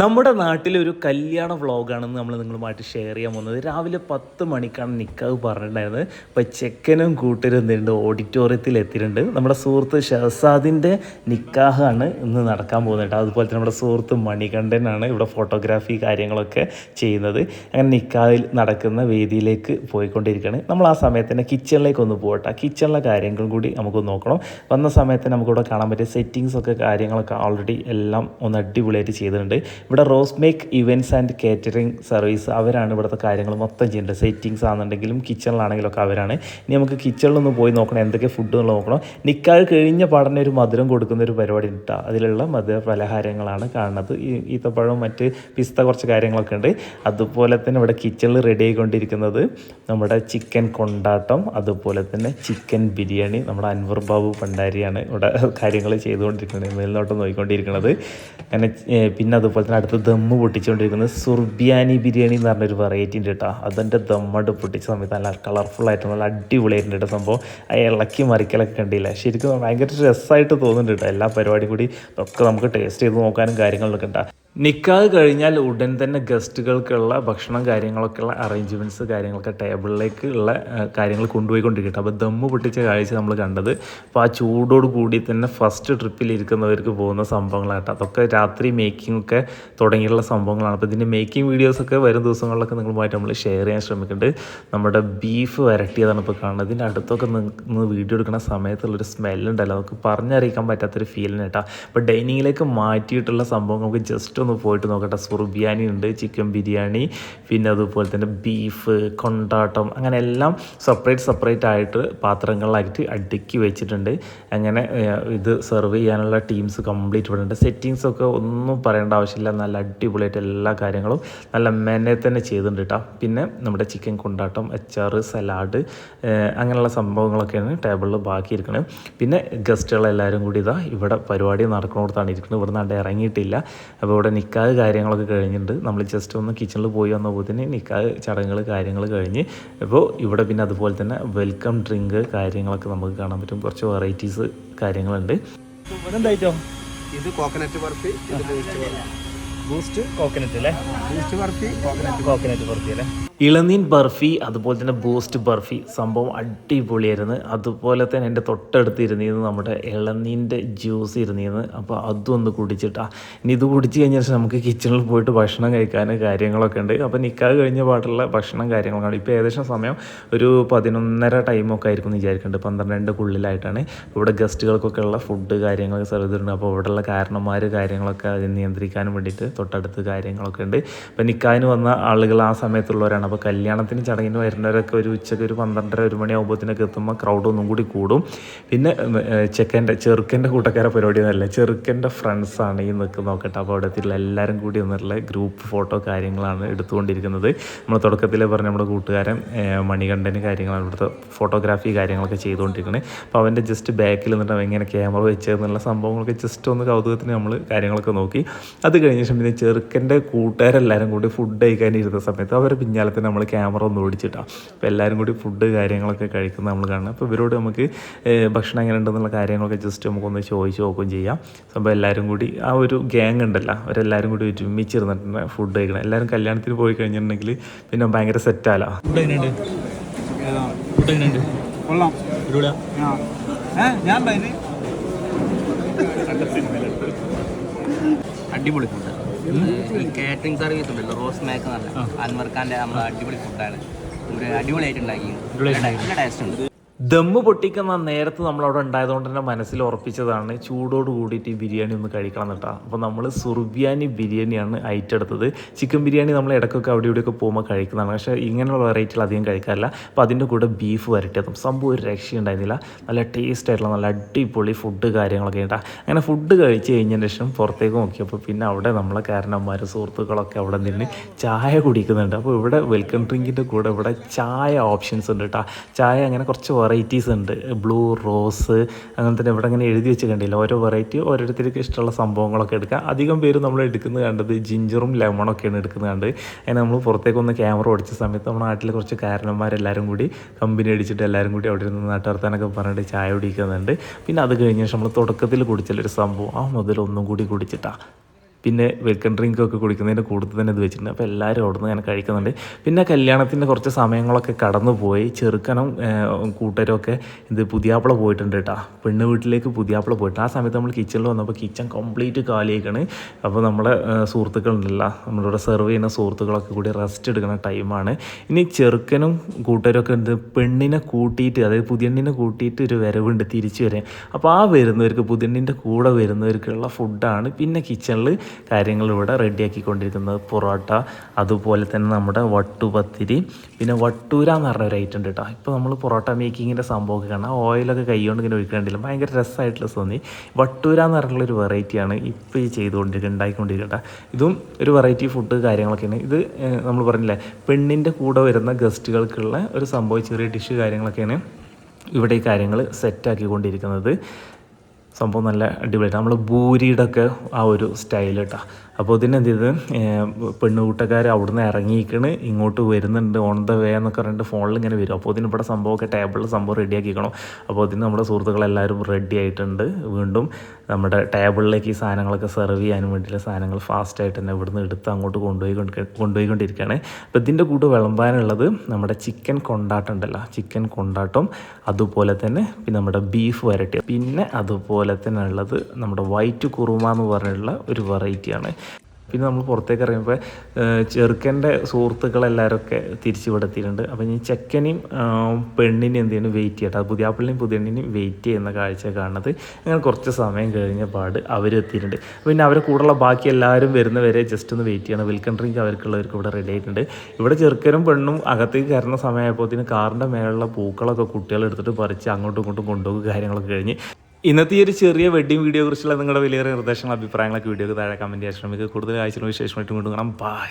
നമ്മുടെ നാട്ടിലെ ഒരു കല്യാണ വ്ളോഗാണെന്ന് നമ്മൾ നിങ്ങളുമായിട്ട് ഷെയർ ചെയ്യാൻ പോകുന്നത്. രാവിലെ പത്ത് മണിക്കാണ് നിക്കാവ് പറഞ്ഞിട്ടുണ്ടായിരുന്നത്. ഇപ്പം ചെക്കനും കൂട്ടരും എന്തുണ്ട് ഓഡിറ്റോറിയത്തിൽ എത്തിയിട്ടുണ്ട്. നമ്മുടെ സുഹൃത്ത് ഷഹസാദിന്റെ നിക്കാഹാണ് ഇന്ന് നടക്കാൻ പോകുന്നത് അതുപോലെ തന്നെ നമ്മുടെ സുഹൃത്ത് മണികണ്ഠനാണ് ഇവിടെ ഫോട്ടോഗ്രാഫി കാര്യങ്ങളൊക്കെ ചെയ്യുന്നത്. അങ്ങനെ നിക്കാഹിൽ നടക്കുന്ന വേദിയിലേക്ക് പോയിക്കൊണ്ടിരിക്കുകയാണ്. നമ്മൾ ആ സമയത്ത് തന്നെ കിച്ചണിലേക്ക് ഒന്ന് പോകട്ടെ കിച്ചണിലെ കാര്യങ്ങളും കൂടി നമുക്ക് നോക്കണം. വന്ന സമയത്ത് നമുക്കിവിടെ കാണാൻ പറ്റിയ സെറ്റിങ്സൊക്കെ കാര്യങ്ങളൊക്കെ ഓൾറെഡി എല്ലാം ഒന്ന് അടിപൊളിയായിട്ട് ചെയ്തിട്ടുണ്ട്. ഇവിടെ rose make events and catering service അവരാണ് ഇവിടുത്തെ കാര്യങ്ങൾ മൊത്തം ചെയ്യേണ്ടത് സെറ്റിങ്സ് ആണെന്നുണ്ടെങ്കിലും കിച്ചണിലാണെങ്കിലും ഒക്കെ അവരാണ്. ഇനി നമുക്ക് കിച്ചണിലൊന്ന് പോയി നോക്കണം എന്തൊക്കെ ഫുഡ് നോക്കണം. നിക്കാൾ കഴിഞ്ഞ പാടനെ ഒരു മധുരം കൊടുക്കുന്ന ഒരു പരിപാടി ഉണ്ട് അതിലുള്ള മധുര പലഹാരങ്ങളാണ് കാണുന്നത്. ഈ ഈത്തപ്പഴവും മറ്റ് പിസ്ത കുറച്ച് കാര്യങ്ങളൊക്കെ ഉണ്ട്. അതുപോലെ തന്നെ ഇവിടെ കിച്ചണിൽ റെഡി ആയിക്കൊണ്ടിരിക്കുന്നത് നമ്മുടെ ചിക്കൻ കൊണ്ടാട്ടം അതുപോലെ തന്നെ ചിക്കൻ ബിരിയാണി. നമ്മുടെ അൻവർ ബാബു ഭണ്ഡാരിയാണ് ഇവിടെ കാര്യങ്ങൾ ചെയ്തുകൊണ്ടിരിക്കുന്നത്. മേൽനോട്ടം നോക്കിക്കൊണ്ടിരിക്കുന്നത്. അങ്ങനെ പിന്നെ അതുപോലെ അടുത്ത് ദമ്മ് പൊട്ടിച്ചുകൊണ്ടിരിക്കുന്നത് സുർബിയാനി ബിരിയാണി എന്ന് പറഞ്ഞൊരു വെറൈറ്റി ഉണ്ട് കേട്ടോ. അതെന്റെ ദമ്മണ്ട് പൊട്ടിച്ച സമയത്ത് നല്ല കളർഫുൾ ആയിട്ട് നല്ല അടിപൊളിയായിട്ടുണ്ട് കേട്ടോ സംഭവം. ആ ഇളക്കി മറിക്കലൊക്കെ കണ്ടില്ല? ശരിക്കും ഭയങ്കര രസമായിട്ട് തോന്നുന്നുണ്ട് കേട്ടോ. എല്ലാ പരിപാടിയും കൂടി ഒക്കെ നമുക്ക് ടേസ്റ്റ് ചെയ്ത് നോക്കാനും കാര്യങ്ങളൊക്കെ ഉണ്ടാ. നിക്കാഹ് കഴിഞ്ഞാൽ ഉടൻ തന്നെ ഗസ്റ്റുകൾക്കുള്ള ഭക്ഷണം കാര്യങ്ങളൊക്കെയുള്ള അറേഞ്ച്മെന്റ്സ് കാര്യങ്ങളൊക്കെ ടേബിളിലേക്ക് ഉള്ള കാര്യങ്ങൾ കൊണ്ടുപോയിക്കൊണ്ടിരിക്കട്ടെ. അപ്പോൾ ദമ്മു പൊട്ടിച്ച കാഴ്ച നമ്മൾ കണ്ടത്. അപ്പോൾ ആ ചൂടോട് കൂടി തന്നെ ഫസ്റ്റ് ട്രിപ്പിൽ ഇരിക്കുന്നവർക്ക് പോകുന്ന സംഭവങ്ങളാട്ടോ അതൊക്കെ രാത്രി മേക്കിംഗ് ഒക്കെ തുടങ്ങിയിട്ടുള്ള സംഭവങ്ങളാണ്. അപ്പോൾ ഇതിന്റെ മേക്കിംഗ് വീഡിയോസൊക്കെ വരും ദിവസങ്ങളിലൊക്കെ നിങ്ങളുമായിട്ട് നമ്മൾ ഷെയർ ചെയ്യാൻ ശ്രമിക്കുന്നുണ്ട്. നമ്മുടെ ബീഫ് വരട്ടിയതാണ് ഇപ്പോൾ കാണുന്നത്. ഇതിന്റെ അടുത്തൊക്കെ നിന്ന് വീഡിയോ എടുക്കുന്ന സമയത്തുള്ളൊരു സ്മെല്ലുണ്ടല്ലോ നമുക്ക് പറഞ്ഞറിയിക്കാൻ പറ്റാത്തൊരു ഫീലിന് കേട്ടോ. അപ്പോൾ ഡൈനിങ്ങിലേക്ക് മാറ്റിയിട്ടുള്ള സംഭവം നമുക്ക് ജസ്റ്റ് ഒന്ന് പോയിട്ട് നോക്കട്ടെ. സുർബിയാനി ഉണ്ട് ചിക്കൻ ബിരിയാണി പിന്നെ അതുപോലെ തന്നെ ബീഫ് കൊണ്ടാട്ടം അങ്ങനെ എല്ലാം സെപ്പറേറ്റ് സെപ്പറേറ്റ് ആയിട്ട് പാത്രങ്ങളിലായിട്ട് അടുക്കി വെച്ചിട്ടുണ്ട്. അങ്ങനെ ഇത് സെർവ് ചെയ്യാനുള്ള ടീംസ് കംപ്ലീറ്റ് ഇവിടെ ഉണ്ട് സെറ്റിങ്സ് ഒക്കെ ഒന്നും പറയേണ്ട ആവശ്യമില്ല. നല്ല അടിപൊളിയായിട്ട് എല്ലാ കാര്യങ്ങളും നല്ല മെനെ തന്നെ ചെയ്തിട്ടുണ്ട് പിന്നെ നമ്മുടെ ചിക്കൻ കൊണ്ടാട്ടം അച്ചാറ് സലാഡ് അങ്ങനെയുള്ള സംഭവങ്ങളൊക്കെയാണ് ടേബിളിൽ ബാക്കി ഇരിക്കുന്നത് പിന്നെ ഗസ്റ്റുകളെല്ലാവരും കൂടി ഇതാ ഇവിടെ പരിപാടി നടക്കുന്നിടത്താണ് ഇരിക്കുന്നത്. ഇവിടെ നിന്ന് ഇറങ്ങിയിട്ടില്ല. അപ്പോൾ ഇവിടെ നിക്കാഹ് കാര്യങ്ങളൊക്കെ കഴിഞ്ഞിട്ടുണ്ട്. നമ്മൾ ജസ്റ്റ് ഒന്ന് കിച്ചണിൽ പോയി വന്നപ്പോൾ തന്നെ നിക്കാഹ് ചടങ്ങുകൾ കാര്യങ്ങൾ കഴിഞ്ഞ്. അപ്പോൾ ഇവിടെ പിന്നെ അതുപോലെ തന്നെ വെൽക്കം ഡ്രിങ്ക് കാര്യങ്ങളൊക്കെ നമുക്ക് കാണാൻ പറ്റും. കുറച്ച് വെറൈറ്റീസ് കാര്യങ്ങളുണ്ട്. എന്തായിട്ടോ ഇത് കോക്കനട്ട് ബർഫി ബൂസ്റ്റ് കോക്കനട്ട് അല്ലേ? Boost barfi coconut coconut barfi അല്ലേ? ഇളനീൻ ബർഫി അതുപോലെ തന്നെ ബൂസ്റ്റ് ബർഫി സംഭവം അടിപൊളിയായിരുന്നു. അതുപോലെ തന്നെ എന്റെ തൊട്ടടുത്ത് ഇരുന്നിരുന്നു നമ്മുടെ ഇളനീന്റെ ജ്യൂസ് ഇരുന്നിരുന്ന്. അപ്പോൾ അതും ഒന്ന് കുടിച്ചിട്ടാ. ഇനി ഇത് കുടിച്ച് കഴിഞ്ഞ ശേഷം നമുക്ക് കിച്ചണിൽ പോയിട്ട് ഭക്ഷണം കഴിക്കാൻ കാര്യങ്ങളൊക്കെ ഉണ്ട്. അപ്പോൾ നിൽക്കാതെ കഴിഞ്ഞ പാട്ടുള്ള ഭക്ഷണം കാര്യങ്ങളൊക്കെ ഇപ്പോൾ ഏകദേശം സമയം ഒരു പതിനൊന്നര ടൈമൊക്കെ ആയിരിക്കും എന്ന് വിചാരിക്കുന്നുണ്ട് പന്ത്രണ്ടിന്റെക്കുള്ളിലായിട്ടാണ് ഇവിടെ ഗസ്റ്റുകൾക്കൊക്കെ ഉള്ള ഫുഡ് കാര്യങ്ങളൊക്കെ സെർവ് ചെയ്തിട്ടുണ്ട്. അപ്പോൾ ഇവിടെയുള്ള കാരണന്മാർ കാര്യങ്ങളൊക്കെ അതിന് നിയന്ത്രിക്കാനും വേണ്ടിയിട്ട് തൊട്ടടുത്ത് കാര്യങ്ങളൊക്കെ ഉണ്ട്. അപ്പോൾ നിൽക്കാൻ വന്ന ആളുകൾ ആ സമയത്തുള്ളവരാണ്. അപ്പോൾ കല്യാണത്തിന് ചടങ്ങിന് വരുന്നവരൊക്കെ ഒരു ഉച്ചയ്ക്ക് ഒരു പന്ത്രണ്ടര ഒരു മണിയാകുമ്പോഴത്തേനൊക്കെ എത്തുമ്പോൾ ക്രൗഡ് ഒന്നും കൂടി കൂടും. പിന്നെ ചെക്കന്റെ ചെറുക്കന്റെ കൂട്ടക്കാരെ പരിപാടി ഒന്നുമല്ല ചെറുക്കന്റെ ഫ്രണ്ട്സാണ് ഈ നിൽക്കുന്ന നോക്കട്ടെ. അപ്പോൾ അവിടെ എത്തിയിട്ടുള്ള എല്ലാവരും കൂടി വന്നിട്ടുള്ള ഗ്രൂപ്പ് ഫോട്ടോ കാര്യങ്ങളാണ് എടുത്തുകൊണ്ടിരിക്കുന്നത്. നമ്മൾ തുടക്കത്തിൽ പറഞ്ഞ നമ്മുടെ കൂട്ടുകാരൻ മണികണ്ഠന് കാര്യങ്ങളാണ് ഇവിടുത്തെ ഫോട്ടോഗ്രാഫി കാര്യങ്ങളൊക്കെ ചെയ്തുകൊണ്ടിരിക്കുന്നത് അപ്പോൾ അവന്റെ ജസ്റ്റ് ബാക്കിൽ നിന്നിട്ട് അവൻ ഇങ്ങനെ ക്യാമറ വെച്ചതെന്നുള്ള സംഭവങ്ങളൊക്കെ ജസ്റ്റ് ഒന്ന് കൗതുകത്തിന് നമ്മൾ കാര്യങ്ങളൊക്കെ നോക്കി. അത് കഴിഞ്ഞ ശേഷം പിന്നെ ചെറുക്കന്റെ കൂട്ടുകാരെല്ലാവരും കൂടി ഫുഡ് കഴിക്കാൻ ഇരുന്ന സമയത്ത് അവരെ പിന്നാലെ തന്നെ നമ്മൾ ക്യാമറ ഒന്ന് ഓടിച്ചിട്ടാണ് അപ്പോൾ എല്ലാവരും കൂടി ഫുഡ് കാര്യങ്ങളൊക്കെ കഴിക്കുന്ന നമ്മൾ കാണണം അപ്പോൾ ഇവരോട് നമുക്ക് ഭക്ഷണം എങ്ങനെ ഉണ്ടെന്നുള്ള കാര്യങ്ങളൊക്കെ ജസ്റ്റ് നമുക്കൊന്ന് ചോദിച്ച് നോക്കുകയും ചെയ്യാം. അപ്പോൾ എല്ലാവരും കൂടി ആ ഒരു ഗ്യാങ് ഉണ്ടല്ലോ അവരെല്ലാവരും കൂടി ഒരുമിച്ചിരുന്നിട്ടുണ്ട് ഫുഡ് കഴിക്കണം. എല്ലാവരും കല്യാണത്തിന് പോയി കഴിഞ്ഞിട്ടുണ്ടെങ്കിൽ പിന്നെ ഭയങ്കര സെറ്റാലോ അടിപൊളി ഫുഡ് കാറ്ററിംഗ് സർവീസ് ഉണ്ടല്ലോ റോസ് മേക്ക് നല്ല അൻവർ ഖാന്റെ നമ്മളെ അടിപൊളി ഫുഡാണ് ഒരു അടിപൊളിയായിട്ട് ഉണ്ടാക്കി. നല്ല ടേസ്റ്റ് ഉണ്ട്. ദമ്മ് പൊട്ടിക്കുന്ന നേരത്ത് നമ്മളവിടെ ഉണ്ടായതുകൊണ്ട് തന്നെ മനസ്സിൽ ഉറപ്പിച്ചതാണ് ചൂടോട് കൂടിയിട്ട് ഈ ബിരിയാണി ഒന്ന് കഴിക്കണം എന്നിട്ടാ അപ്പോൾ നമ്മൾ സുർബിയാനി ബിരിയാണിയാണ് ഐറ്റെടുത്തത് ചിക്കൻ ബിരിയാണി നമ്മൾ ഇടയ്ക്കൊക്കെ അവിടെ ഇവിടെയൊക്കെ പോകുമ്പോൾ കഴിക്കുന്നതാണ്. പക്ഷേ ഇങ്ങനെയുള്ള വെറൈറ്റികൾ അധികം കഴിക്കാറില്ല. അപ്പോൾ അതിന്റെ കൂടെ ബീഫ് വരട്ടിയതും. സംഭവം ഒരു രക്ഷയുണ്ടായിരുന്നില്ല നല്ല ടേസ്റ്റ് ആയിട്ടുള്ള നല്ല അടിപൊളി ഫുഡ് കാര്യങ്ങളൊക്കെ ഉണ്ടാ അങ്ങനെ ഫുഡ് കഴിച്ച് കഴിഞ്ഞതിന് ശേഷം പുറത്തേക്ക് നോക്കിയപ്പോൾ പിന്നെ അവിടെ നമ്മളെ കാരണന്മാർ സുഹൃത്തുക്കളൊക്കെ അവിടെ നിന്ന് ചായ കുടിക്കുന്നുണ്ട്. അപ്പോൾ ഇവിടെ വെൽക്കം ഡ്രിങ്കിന്റെ കൂടെ ഇവിടെ ചായ ഓപ്ഷൻസ് ഉണ്ട് കേട്ടോ. ചായ അങ്ങനെ കുറച്ച് വെറൈറ്റീസ് ഉണ്ട്. ബ്ലൂ റോസ് അങ്ങനെ തന്നെ ഇവിടെ അങ്ങനെ എഴുതി വെച്ച് കണ്ടില്ല ഓരോ വെറൈറ്റി ഓരോരുത്തർക്ക് ഇഷ്ടമുള്ള സംഭവങ്ങളൊക്കെ എടുക്കാം അധികം പേര് നമ്മൾ എടുക്കുന്നത് കണ്ടത് ജിഞ്ചറും ലെമണൊക്കെയാണ് എടുക്കുന്നത് കണ്ട്. അതിന് നമ്മൾ പുറത്തേക്കൊന്ന് ക്യാമറ ഓടിച്ച സമയത്ത് നമ്മുടെ നാട്ടിലെ കുറച്ച് കാരണന്മാരെല്ലാവരും കൂടി കമ്പനി അടിച്ചിട്ട് എല്ലാവരും കൂടി അവിടെ ഇരുന്ന് നാട്ടുവർത്താനൊക്കെ പറഞ്ഞിട്ട് ചായ കുടിക്കുന്നുണ്ട്. പിന്നെ അത് കഴിഞ്ഞ ശേഷം നമ്മൾ തുടക്കത്തിൽ കുടിച്ചാലൊരു സംഭവം. ആ മുതൽ ഒന്നും കൂടി കുടിച്ചിട്ടാ. പിന്നെ വെൽക്കം ഡ്രിങ്കൊക്കെ കുടിക്കുന്നതിന്റെ കൂടുതൽ തന്നെ ഇത് വെച്ചിട്ടുണ്ട്. അപ്പോൾ എല്ലാവരും അവിടെ നിന്ന് അങ്ങനെ കഴിക്കുന്നുണ്ട്. പിന്നെ കല്യാണത്തിന്റെ കുറച്ച് സമയങ്ങളൊക്കെ കടന്നുപോയി. ചെറുക്കനും കൂട്ടരൊക്കെ ഇത് പുതിയാപ്പിള പോയിട്ടുണ്ട് കേട്ടോ. പെണ്ണ് വീട്ടിലേക്ക് പുതിയാപ്പിള പോയിട്ട്. ആ സമയത്ത് നമ്മൾ കിച്ചണിൽ വന്നപ്പോൾ കിച്ചൺ കംപ്ലീറ്റ് കാലിയേക്കാണ് അപ്പോൾ നമ്മുടെ സുഹൃത്തുക്കളുണ്ടല്ലോ. നമ്മളിവിടെ സെർവ് ചെയ്യുന്ന സുഹൃത്തുക്കളൊക്കെ കൂടി റെസ്റ്റ് എടുക്കുന്ന ടൈമാണ് ഇനി ചെറുക്കനും കൂട്ടരൊക്കെ ഉണ്ട് പെണ്ണിനെ കൂട്ടിയിട്ട് അതായത് പുതിയണ്ണിനെ കൂട്ടിയിട്ട് ഒരു വരവുണ്ട് തിരിച്ചു വരാൻ. അപ്പോൾ ആ വരുന്നവർക്ക് പുതിയണ്ണിന്റെ കൂടെ വരുന്നവർക്കുള്ള ഫുഡാണ് പിന്നെ കിച്ചണിൽ കാര്യങ്ങൾ ഇവിടെ റെഡിയാക്കിക്കൊണ്ടിരിക്കുന്നത്. പൊറോട്ട അതുപോലെ തന്നെ നമ്മുടെ വട്ടുപത്തിരി. പിന്നെ വട്ടൂര എന്ന് പറഞ്ഞ ഒരു ഐറ്റം ഉണ്ട് കേട്ടോ ഇപ്പോൾ നമ്മൾ പൊറോട്ട മേക്കിങ്ങിന്റെ സംഭവമൊക്കെ കാണാം. ഓയിലൊക്കെ കൈകൊണ്ട് ഇങ്ങനെ ഒഴിക്കേണ്ടില്ല ഭയങ്കര രസമായിട്ടുള്ള തോന്നി. വട്ടൂര എന്ന് പറഞ്ഞുള്ള ഒരു വെറൈറ്റിയാണ് ഇപ്പോൾ ഈ ചെയ്തുകൊണ്ടിരിക്കുക ഉണ്ടാക്കിക്കൊണ്ടിരിക്കുക കേട്ടോ ഇതും ഒരു വെറൈറ്റി ഫുഡ് കാര്യങ്ങളൊക്കെയാണ് ഇത് നമ്മൾ പറഞ്ഞില്ലേ പെണ്ണിന്റെ കൂടെ വരുന്ന ഗസ്റ്റുകൾക്കുള്ള ഒരു സംഭവം ചെറിയ ഡിഷ് കാര്യങ്ങളൊക്കെയാണ് ഇവിടെ ഈ കാര്യങ്ങൾ സെറ്റാക്കിക്കൊണ്ടിരിക്കുന്നത് സംഭവം നല്ല അടിപൊളിയായിട്ട്. നമ്മൾ ഭൂരിയുടെ ഒക്കെ ആ ഒരു സ്റ്റൈൽ കേട്ടോ അപ്പോൾ ഇതിന് എന്ത് ചെയ്ത് പെണ്ണുകൂട്ടക്കാർ അവിടുന്ന് ഇറങ്ങിയിരിക്കണ് ഇങ്ങോട്ട് വരുന്നുണ്ട് ഓൺ ദ വേ എന്നൊക്കെ പറഞ്ഞിട്ട് ഫോണിൽ ഇങ്ങനെ വരും. അപ്പോൾ ഇതിന് ഇവിടെ സംഭവമൊക്കെ ടേബിളിൽ സംഭവം റെഡിയാക്കിക്കണം അപ്പോൾ ഇതിന് നമ്മുടെ സുഹൃത്തുക്കളെല്ലാവരും റെഡി ആയിട്ടുണ്ട്. വീണ്ടും നമ്മുടെ ടേബിളിലേക്ക് ഈ സാധനങ്ങളൊക്കെ സെർവ് ചെയ്യാനും വേണ്ടിയുള്ള സാധനങ്ങൾ ഫാസ്റ്റായിട്ട് തന്നെ ഇവിടുന്ന് എടുത്ത് അങ്ങോട്ട് കൊണ്ടുപോയി കൊണ്ടുപോയിക്കൊണ്ടിരിക്കുകയാണ് അപ്പോൾ ഇതിന്റെ കൂടെ വിളമ്പാനുള്ളത് നമ്മുടെ ചിക്കൻ കൊണ്ടാട്ടം ഉണ്ടല്ലോ. ചിക്കൻ കൊണ്ടാട്ടം അതുപോലെ തന്നെ പിന്നെ നമ്മുടെ ബീഫ് വരട്ടി. പിന്നെ അതുപോലെ തന്നെ ഉള്ളത് നമ്മുടെ വൈറ്റ് കുറുമ എന്ന് പറഞ്ഞുള്ള ഒരു വെറൈറ്റിയാണ്. പിന്നെ നമ്മൾ പുറത്തേക്ക് ഇറങ്ങിയപ്പോൾ ചെറുക്കന്റെ സുഹൃത്തുക്കളെല്ലാവരും ഒക്കെ തിരിച്ചു വിടത്തിയിട്ടുണ്ട് അപ്പോൾ ഇനി ചെക്കനെയും പെണ്ണിനെയും എന്ത് ചെയ്യുന്നു? വെയിറ്റ് ചെയ്യട്ടെ അത് പുതിയാപ്പിള്ളിയും പുതിയണ്ണിനെയും വെയിറ്റ് ചെയ്യുന്ന കാഴ്ച കാണുന്നത്. അങ്ങനെ കുറച്ച് സമയം കഴിഞ്ഞ പാട് അവർ എത്തിയിട്ടുണ്ട്. പിന്നെ അവരെ കൂടെയുള്ള ബാക്കി എല്ലാവരും വരുന്നവരെ ജസ്റ്റ് ഒന്ന് വെയിറ്റ് ചെയ്യണം. വെൽക്കം ഡ്രിങ്ക് അവർക്കുള്ളവർക്ക് ഇവിടെ റെഡി ആയിട്ടുണ്ട്. ഇവിടെ ചെറുക്കനും പെണ്ണും അകത്തേക്ക് കയറുന്ന സമയമായപ്പോഴത്തേന് കാറിന്റെ മേലുള്ള പൂക്കളൊക്കെ കുട്ടികൾ എടുത്തിട്ട് പറിച്ച് അങ്ങോട്ടും ഇങ്ങോട്ടും കൊണ്ടുപോകും കാര്യങ്ങളൊക്കെ കഴിഞ്ഞ്. ഇന്നത്തെ ഈ ഒരു ചെറിയ വെഡിങ് വീഡിയോ കുറിച്ചുള്ള നിങ്ങളുടെ വലിയ നിർദ്ദേശങ്ങൾ അഭിപ്രായങ്ങളൊക്കെ വീഡിയോക്ക് താഴെ കമന്റ് ചെയ്യാൻ ശ്രമിക്കുക. കൂടുതൽ ആഴ്ച വിശേഷമായിട്ട് കൊണ്ടുപോകണം ബൈ